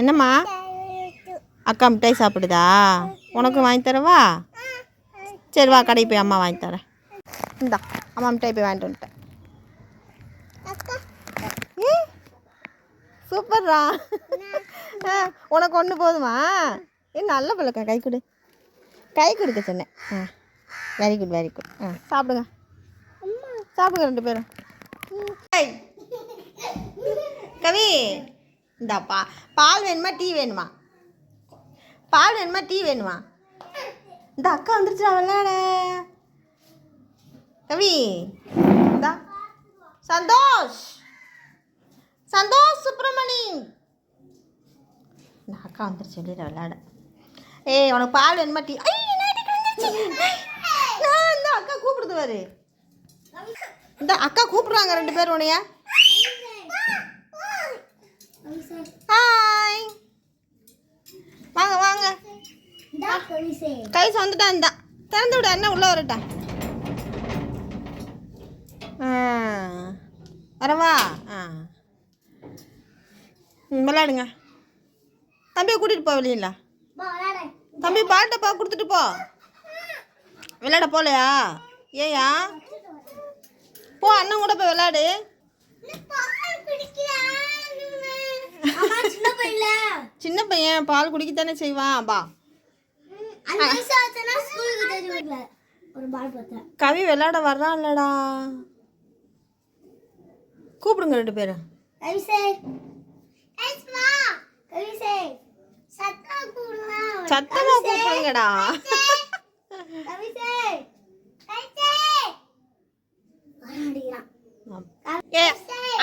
என்னம்மா? அக்கா மிட்டாய் சாப்பிடுதா? உனக்கு வாங்கி தரவா? சரி வா கடைக்கு போய் அம்மா வாங்கி தரேன். இந்தா அம்மா மிட்டாய் போய் வாங்கிட்டு வந்துட்டேன். சூப்பர்ரா. ஆ, உனக்கு ஒன்று போதுமா? ஏ நல்ல பழக்கம் கை கொடு. கை கொடுக்க சொன்னேன். ஆ வெரி குட் வெரி குட் ஆ சாப்பிடுங்க. சாப்பிடுங்க ரெண்டு பேரும். கவி. இந்தாப்பா. பால் வேணுமா டீ வேணுமா? பால் வேணுமா டீ வேணுமா? இந்த அக்கா வந்துருச்சுடா விளையாட. கவி இந்தா. சந்தோஷ். சந்தோஷ் சுப்பிரமணி. இந்த அக்கா வந்துருச்சு வெளியில் விளையாட. ஏய் உனக்கு பால் வேணுமா டீ? இந்த அக்கா கூப்பிடுது பாரு. இந்த அக்கா கூப்பிடுறாங்க ரெண்டு பேரும் உனைய ஹாய் வாங்க வாங்க. கை வந்துட்டா இந்தா. திறந்து விடு அண்ணன் உள்ள வரட்டா. வரவா? ஆ. விளையாடுங்க. தம்பியை கூட்டிகிட்டு போ வெளியில. தம்பி பால்ட்டப்பா கொடுத்துட்டு போ. விளையாட போகலையா ஏயா போ அண்ணன் கூட போய் விளையாடு. சின்ன பையன் பால் குடிக்கத்தானே செய்வான். பா கவி விளையாட வர்றான் இல்லடா? கூப்பிடுங்க ரெண்டு பேரும். சத்தமா கூப்பிடுங்கடா.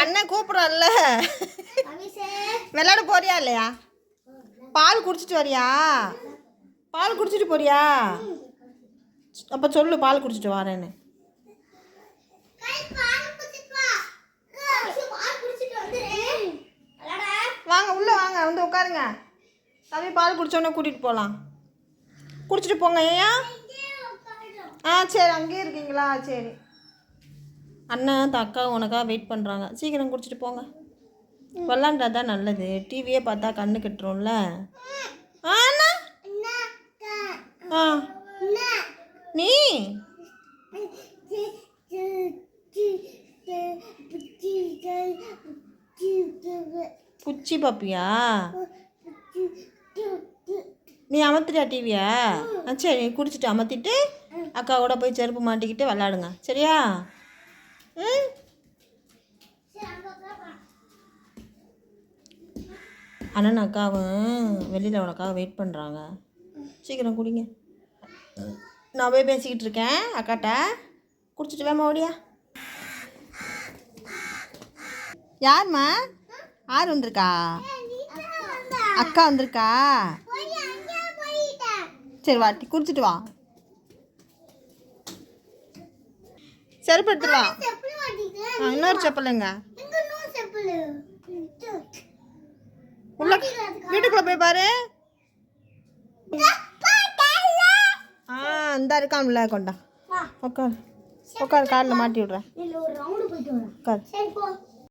அண்ணன் கூப்பிடுறான்ல. விளாட விளையாட போறியா இல்லையா? பால் குடிச்சிட்டு வரியா? பால் குடிச்சிட்டு போறியா? அப்போ சொல்லு பால் குடிச்சிட்டு வரேன்னு. வாங்க உள்ளே வாங்க வந்து உட்காருங்க. தம்பி பால் குடிச்சோன்னே கூட்டிகிட்டு போகலாம் குடிச்சிட்டு போங்க ஏயா ஆ சரி அங்கேயே இருக்கீங்களா? சரி. அண்ணன் அக்கா உனக்காக வெயிட் பண்ணுறாங்க சீக்கிரம் குடிச்சிட்டு போங்க. விளாண்டா தான் நல்லது டிவியே பார்த்தா கண்ணு கட்டுறோம்ல. ஆ ஆ. நீ? புச்சி பாப்பியா? நீ அமர்த்திட்டா டிவியா ஆ சரி குடிச்சிட்டு அமர்த்திட்டு அக்கா கூட போய் செருப்பு மாட்டிக்கிட்டு விளாடுங்க. சரியா? ம்? அண்ணன் அக்காவும் வெளியில் உனக்காக வெயிட் பண்ணுறாங்க சீக்கிரம் குடிங்க. நான் போய் பேசிக்கிட்டு இருக்கேன் அக்காட்ட. குடிச்சிட்டு வேமா ஓடியா? யாரும்மா யார் வந்திருக்கா? அக்கா வந்திருக்கா? சரி வாட்டி குடிச்சிட்டு வா. செருப்பு எடுத்துட்டு வா. இன்னொரு செப்பலுங்க. உள்ள வீட்டுக்குள்ள போய் பாரு. ஆ இந்த இருக்கான்ல கொண்டா. உட்கார் உட்கார் காலில் மாட்டி விட்றேன். உட்கார்